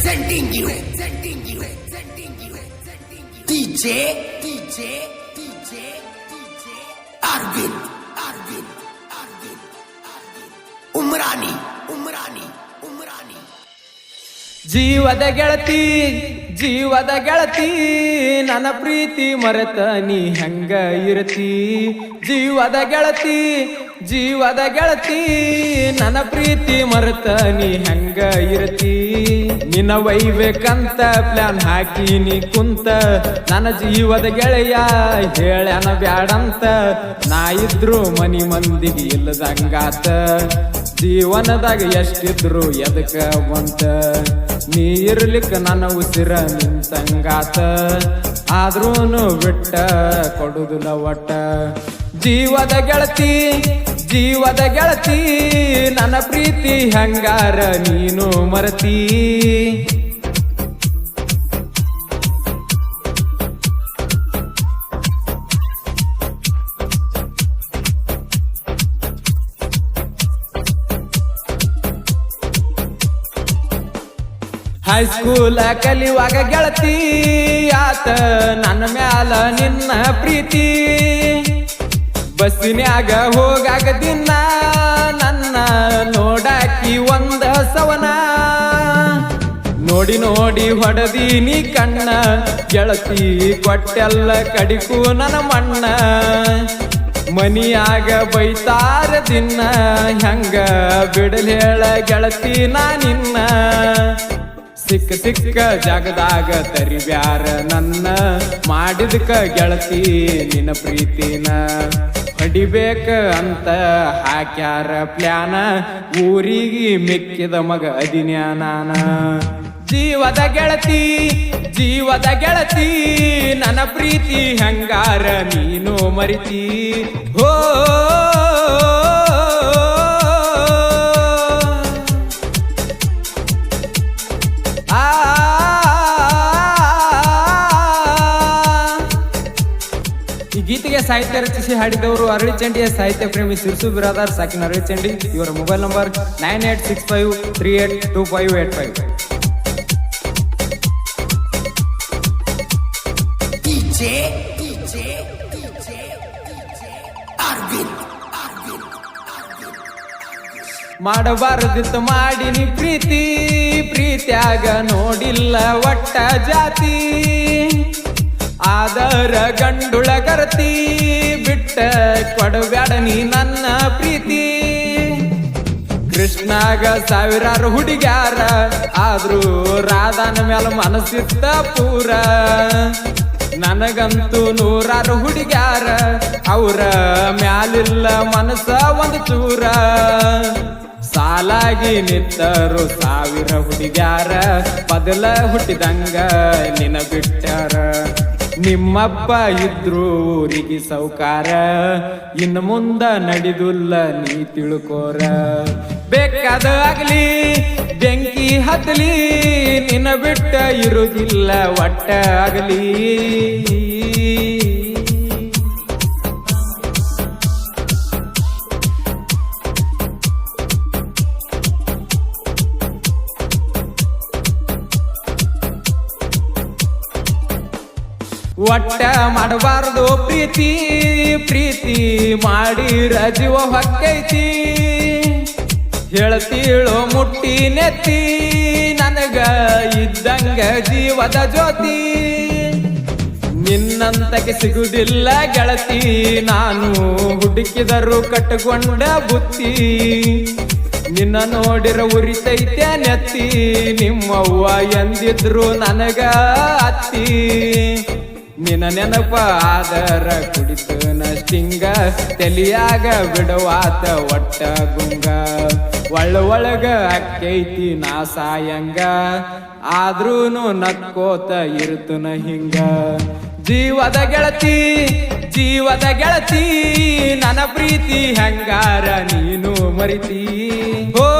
presenting you, presenting you, presenting you, presenting you. DJ, DJ, DJ, DJ. Arvind, Arvind, Arvind, Arvind. Umrani, Umrani, Umrani. ಜೀವದ ಗೆಳತಿ ಜೀವದ ಗೆಳತಿ ನನ್ನ ಪ್ರೀತಿ ಮರೆತ ನೀ ಹೆಂಗ ಇರತಿ ಜೀವದ ಗೆಳತಿ ಜೀವದ ಗೆಳತಿ ನನ್ನ ಪ್ರೀತಿ ಮರೆತ ನೀ ಹೆಂಗ ಇರತಿ ನಿನ್ನ ಒಯ್ಬೇಕಂತ ಪ್ಲಾನ್ ಹಾಕಿ ನೀ ಕುಂತ. ನನ್ನ ಜೀವದ ಗೆಳೆಯ ಹೇಳನ ಬ್ಯಾಡಂತ. ನಾ ಇದ್ರು ಮನಿ ಮಂದಿಗೆ ಇಲ್ಲದಂಗಾತ. ಜೀವನದಾಗ ಎಷ್ಟಿದ್ರು ಎದಕ ಬಂತ ನೀ ಇರ್ಲಿಕ್ಕೆ ನನ್ನ ಉಸಿರ ನಿಂತಂಗಾತ. ಆದ್ರೂನು ಬಿಟ್ಟ, ಕೊಡುದಿಲ್ಲ ಒಟ್ಟ. ಜೀವದ ಗೆಳತಿ ಜೀವದ ಗೆಳತಿ, ನನ್ನ ಪ್ರೀತಿ ಹಂಗಾರ ನೀನು ಮರತಿ. ಹೈಸ್ಕೂಲ ಕಲಿಯುವಾಗ ಗೆಳತಿ, ಆತ ನನ್ನ ಮ್ಯಾಲ ನಿನ್ನ ಪ್ರೀತಿ. ಬಸ್ಸಿನ್ಯಾಗ ಹೋಗಾಗ ದಿನ ನನ್ನ ನೋಡಾಕಿ ಒಂದ ಸವನ. ನೋಡಿ ನೋಡಿ ಹೊಡೆದೀನಿ ಕಣ್ಣ, ಗೆಳತಿ ಕೊಟ್ಟೆಲ್ಲ ಕಡಿಕು ನನ್ನ ಮಣ್ಣ. ಮನಿಯಾಗ ಬೈತಾರ ದಿನ ಹೆಂಗ ಬಿಡಲ್ ಹೇಳ ಗೆಳತಿ ನಾನಿನ್ನ ಸಿಕ್ಕ ಸಿಕ್ಕ ಜಾಗದಾಗ ತರಿಬ್ಯಾರ ನನ್ನ, ಮಾಡಿದಕ ಗೆಳತಿ ನಿನ್ನ ಪ್ರೀತಿನ. ಹೊಡಿಬೇಕ ಅಂತ ಹಾಕ್ಯಾರ ಪ್ಲಾನ ಊರಿಗೆ ಮೆಕ್ಕಿದ ಮಗ ಅದಿನ್ಯಾ ನಾನ. ಜೀವದ ಗೆಳತಿ ಜೀವದ ಗೆಳತಿ, ನನ್ನ ಪ್ರೀತಿ ಹಂಗಾರ ನೀನು ಮರಿತಿ. ಹೋ ಗೀತೆಗೆ ಸಾಹಿತ್ಯ ರಚಿಸಿ ಹಾಡಿದವರು ಅರಳಿ ಚಂಡಿಯ ಸಾಹಿತ್ಯ ಪ್ರೇಮಿ ಸಿರ್ಸು ಬಿರಾದಾರ್ ಸಾಕಿನ ಅರಳಿ ಚಂಡಿ ಇವರ mobile number nine eight six five three eight two five eight five. ಮಾಡಬಾರದಿತ್ತು ಮಾಡಿನಿ ಪ್ರೀತಿ ಪ್ರೀತ್ಯಾಗ ನೋಡಿಲ್ಲ ಒಟ್ಟ ಜಾತಿ. ಆದರ ಗಂಡುಳ ಕರತಿ, ಬಿಟ್ಟ ಕೊಡಬ್ಯಾಡ ನೀ ನನ್ನ ಪ್ರೀತಿ. ಕೃಷ್ಣಾಗ ಸಾವಿರಾರು ಹುಡುಗ್ಯಾರ, ಆದ್ರೂ ರಾಧಾನ ಮ್ಯಾಲ ಮನಸ್ಸಿತ್ತ ಪೂರ. ನನಗಂತೂ ನೂರಾರು ಹುಡುಗ್ಯಾರ, ಅವರ ಮ್ಯಾಲಿಲ್ಲ ಮನಸ್ಸ ಒಂದು ಚೂರ. ಸಾಲಾಗಿ ನಿತ್ತರು ಸಾವಿರ ಹುಡುಗ್ಯಾರ, ಬದಲ ಹುಟ್ಟಿದಂಗ ನಿನ ಬಿಟ್ಟಾರ ನಿಮ್ಮಪ್ಪ ಇದ್ರು ಊರಿಗೆ ಸೌಕಾರ. ಇನ್ನು ಮುಂದ ನಡೆದುಲ್ಲ ನೀ ತಿಳ್ಕೋರ. ಬೇಕಾದ ಆಗ್ಲಿ, ಬೆಂಕಿ ಹತ್ತಲಿ ನಿನ್ನ ಬಿಟ್ಟ ಇರುವುದಿಲ್ಲ ಒಟ್ಟ ಆಗಲಿ. ಒಟ್ಟ ಮಾಡಬಾರ್ದು ಪ್ರೀತಿ ಪ್ರೀತಿ ಮಾಡಿ ಜೀವ ಹೊಕ್ಕೈತಿ. ಹೇಳ್ತೀಳು ಮುಟ್ಟಿ ನೆತ್ತಿ, ನನಗ ಇದ್ದಂಗ ಜೀವದ ಜ್ಯೋತಿ. ನಿನ್ನಂತಕ್ಕೆ ಸಿಗುದಿಲ್ಲ ಗೆಳತಿ, ನಾನು ಹುಡುಕಿದರು ಕಟ್ಟಿಕೊಂಡ ಬುತ್ತಿ. ನಿನ್ನ ನೋಡಿರ ಉರಿತೈತೆ ನೆತ್ತಿ, ನಿಮ್ಮವ್ವ ಎಂದಿದ್ರು ನನಗ ಅತ್ತಿ. ನಿನ್ನ ನೆನಪ ಆದರ ಕುಡಿತು ನಷ್ಟಿಂಗ ತಲಿಯಾಗ ಬಿಡವಾತ ಒಟ್ಟ ಗುಂಗ. ಒಳ್ಳ ಒಳಗ ಅಕ್ಕೈತಿ ನಾ ಸಾಯಂಗ. ಆದ್ರೂನು ನಕ್ಕೋತ ಇರ್ತುನ ಹಿಂಗ. ಜೀವದ ಗೆಳತಿ ಜೀವದ ಗೆಳತಿ, ನನ್ನ ಪ್ರೀತಿ ಹೆಂಗಾರ ನೀನು ಮರಿತೀ? ಓ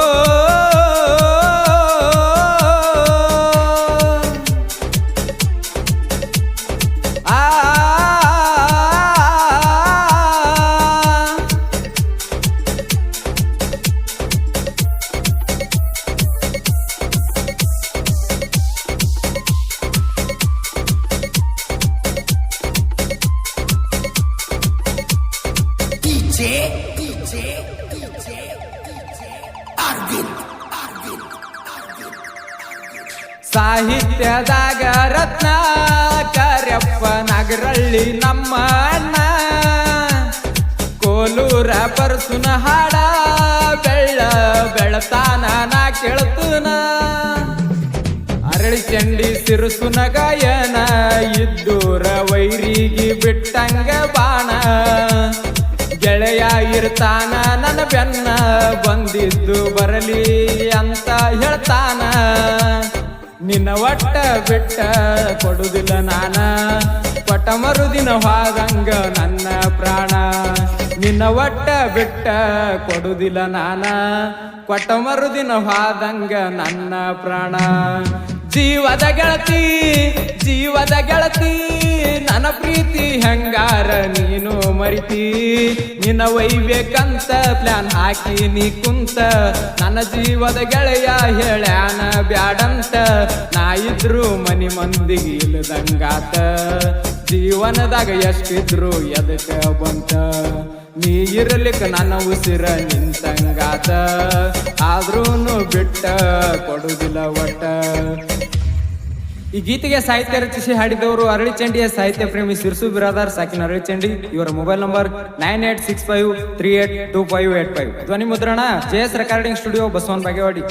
ಸಾಹಿತ್ಯದಾಗ ರತ್ನ ಕರ್ಯಪ್ಪ ನಗರಳ್ಳಿ ನಮ್ಮ ಅಣ್ಣ ಕೋಲೂರ ಪರಸುನ ಹಾಡ ಬೆಳ್ಳ ಬೆಳತಾನ ನಾ ಕೇಳ್ತುನ. ಅರಳಿ ಚಂಡಿ ಸಿರುಸುನ ಗಾಯನ ಇದ್ದೂರ ವೈರಿಗೆ ಬಿಟ್ಟಂಗ ಬಾಣ. ಗೆಳೆಯ ಇರ್ತಾನ ನನ್ನ ಬೆನ್ನ, ಬಂದಿದ್ದು ಬರಲಿ ಅಂತ ಹೇಳ್ತಾನ. ನಿನ್ನ ಒಟ್ಟ ಬಿಟ್ಟ ಕೊಡುದಿಲ್ಲ ನಾನ. ಕೊಟ್ಟ ಮರುದಿನ ಹಾದಂಗ ನನ್ನ ಪ್ರಾಣ. ನಿನ್ನ ಒಟ್ಟ ಬಿಟ್ಟ ಕೊಡುದಿಲ್ಲ ನಾನ. ಕೊಟ್ಟ ಮರುದಿನ ಹಾದಂಗ ನನ್ನ ಪ್ರಾಣ. ಜೀವದ ಗೆಳತಿ ಜೀವದ ಗೆಳತಿ, ನನ್ನ ಪ್ರೀತಿ ಹೆಂಗಾರ ನೀನು ಮರಿತಿ? ನಿನ್ನ ಒಯ್ಬೇಕಂತ ಪ್ಲಾನ್ ಹಾಕಿ ನೀ ಕುಂತ, ನನ್ನ ಜೀವದ ಗೆಳೆಯ ಹೇಳ್ಯಾನ ಬ್ಯಾಡಂತ, ನಾ ಇದ್ರು ಮನಿ ಮಂದಿಗೆ ಇಲ್ಲದಂಗಾತ. ಜೀವನದಾಗ ಎಷ್ಟಿದ್ರು ಎದಕ್ಕೆ ಬಂತ? ನೀ ಇರಲಿಕ್ಕ ನನ್ನ ಉಸಿರ ನಿಂತಂಗಾತ. ಆದ್ರೂ ಬಿಟ್ಟ ಕೊಡುವುದಿಲ್ಲ ಒಟ್ಟ. ಈ ಗೀತೆಗೆ ಸಾಹಿತ್ಯ ರಚಿಸಿ ಹಾಡಿದವರು ಅರಳಿ ಚಂಡಿಯ ಸಾಹಿತ್ಯ ಪ್ರೇಮಿ ಸಿರ್ಸು ಬಿರಾದಾರ್, ಸಾಕಿನ ಅರಳಿ ಚಂಡಿ ಇವರ mobile number nine eight six five three eight two five eight five ಧ್ವನಿ ಮುದ್ರಣ ಜೆ ಎಸ್ ರೆಕಾರ್ಡಿಂಗ್ ಸ್ಟುಡಿಯೋ ಬಸವನ್ ಬಾಗೇವಾಡಿ.